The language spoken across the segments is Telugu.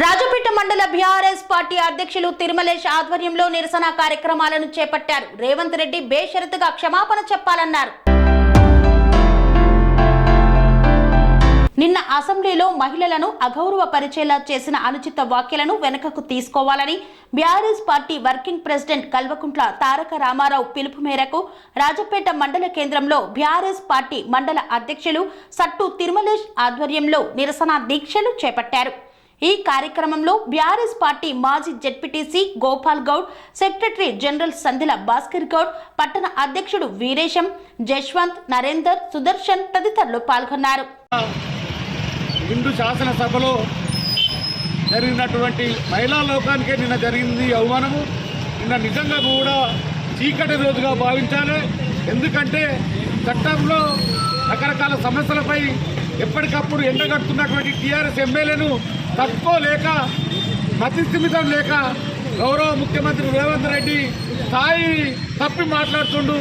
రాజపేట మండల బీఆర్ఎస్ పార్టీ అధ్యక్షులు తిరుమలేష్ ఆధ్వర్యంలో నిరసన కార్యక్రమాలను చేపట్టారు. రేవంత్ రెడ్డి బేషరతుగా క్షమాపణ చెప్పాలన్నారు. నిన్న అసెంబ్లీలో మహిళలను అగౌరవపరిచేలా చేసిన అనుచిత వ్యాఖ్యలను వెనుకకు తీసుకోవాలని BRS party working president Kalvakuntla Taraka Rama Rao పిలుపు మేరకు రాజపేట మండల కేంద్రంలో బీఆర్ఎస్ పార్టీ మండల అధ్యక్షులు సట్టు తిరుమలేష్ ఆధ్వర్యంలో నిరసన దీక్షలు చేపట్టారు. ఈ కార్యక్రమంలో బీఆర్ఎస్ పార్టీ మాజీ ZPTC Gopal Goud secretary general Sandhila Bhaskar Goud పట్టణ అధ్యక్షుడు వీరేశం జశ్వంత్ నరేందర్ సుదర్శన్ తదితరులు పాల్గొన్నారు. హిందూ శాసనసభలో జరిగినటువంటి మహిళా లోకానికే నిన్న జరిగింది అవమానము. నిన్న నిజంగా కూడా చీకటి రోజుగా భావించాలి. ఎందుకంటే చట్టంలో రకరకాల సమస్యలపై ఎప్పటికప్పుడు ఎండగడుతున్నటువంటి టీఆర్ఎస్ ఎమ్మెల్యేను తట్టుకోలేక మతిస్థిమితం లేక గౌరవ ముఖ్యమంత్రి రేవంత్ రెడ్డి స్థాయి తప్పి మాట్లాడుతుండు.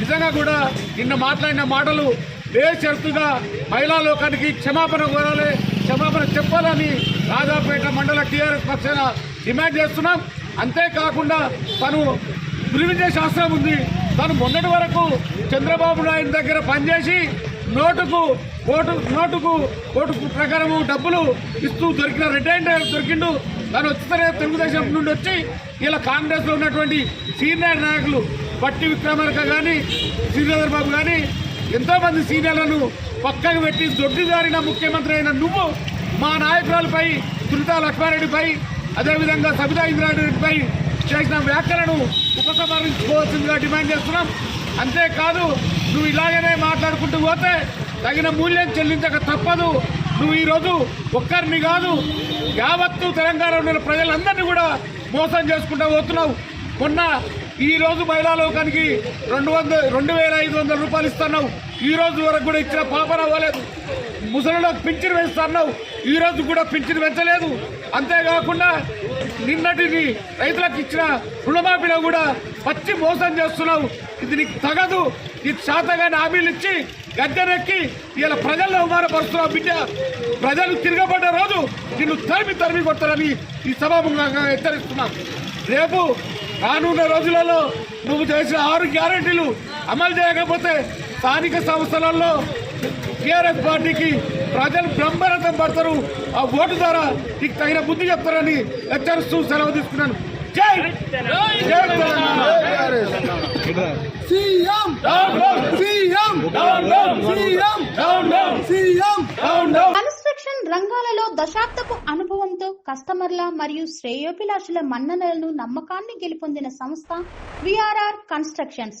నిజంగా కూడా నిన్న మాట్లాడిన మాటలు బేషరతుగా మహిళా లోకానికి క్షమాపణ కోరాలి క్షమాపణ చెప్పాలని రాజాపేట మండల టీఆర్ఎస్ పక్షాన డిమాండ్ చేస్తున్నాం. అంతేకాకుండా తను గురివించే శాస్త్రం ఉంది. తను మొన్నటి వరకు చంద్రబాబు నాయుడు దగ్గర పనిచేసి నోటుకు ఓటు నోటుకు ఓటు ప్రకారము డబ్బులు ఇస్తూ దొరికిన రిటైర్డ్ దొరికిండు. తను వచ్చిన తెలుగుదేశం నుండి వచ్చి ఇలా కాంగ్రెస్లో ఉన్నటువంటి సీనియర్ నాయకులు పట్టి విక్రమార్క కానీ శ్రీధర్ బాబు కానీ ఎంతోమంది సీనియర్లను పక్కకు పెట్టి దొడ్డిదారిన ముఖ్యమంత్రి అయిన నువ్వు మా నాయకురాలపై తులితా లక్ష్మారెడ్డిపై అదేవిధంగా సబితా ఇంద్రారెడ్డిపై చేసిన వ్యాఖ్యలను ఉపసంహరించుకోవాల్సిందిగా డిమాండ్ చేస్తున్నాం. అంతేకాదు నువ్వు ఇలాగనే మాట్లాడుకుంటూ పోతే తగిన మూల్యం చెల్లించక తప్పదు. నువ్వు ఈరోజు ఒక్కరిని కాదు యావత్తు తెలంగాణలో ఉన్న ప్రజలందరినీ కూడా మోసం చేసుకుంటూ పోతున్నావు. మొన్న ఈరోజు మహిళాలోకానికి మహిళా లోకానికి రెండు వందల రెండు వేల ఐదు వందల రూపాయలు ఇస్తున్నావు. ఈ రోజు వరకు కూడా ఇచ్చిన పాపన అవ్వలేదు. ముసలిలో పింఛను వేస్తున్నావు. ఈ రోజు కూడా పింఛను పెంచలేదు. అంతేకాకుండా నిన్నటిని రైతులకు ఇచ్చిన రుణమాఫీలో కూడా పచ్చి మోసం చేస్తున్నావు. ఇది నీకు తగదు. ఇది శాతగాని హామీలు ఇచ్చి గద్దెనెక్కి ఇలా ప్రజల్లో అవమానపరుస్తున్నావు బిడ్డ. ప్రజలు తిరగబడ్డ రోజు నిన్ను తరిమి తరిమి కొట్టాలని ఈ సభాముఖంగా హెచ్చరిస్తున్నాం. రేపు రానున్న రోజులలో నువ్వు చేసిన ఆరు గ్యారెంటీలు అమలు చేయకపోతే స్థానిక సంస్థలలో టీఆర్ఎస్ పార్టీకి ప్రజలు బ్రహ్మరథం పడతారు. ఆ ఓటు ద్వారా నీకు తగిన బుద్ధి చెప్తారని హెచ్చరిస్తూ సెలవు తీసుకున్నాను. జై జై CM CM CM CM construction రంగాలలో దశాబ్దపు అనుభవంతో కస్టమర్ల మరియు శ్రేయోభిలాషుల మన్ననలను నమ్మకాన్ని గెలుపొందిన సంస్థ విఆర్ఆర్ కన్స్ట్రక్షన్స్.